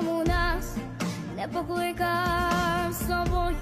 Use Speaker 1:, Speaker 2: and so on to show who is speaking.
Speaker 1: чому нас не покликав з собою?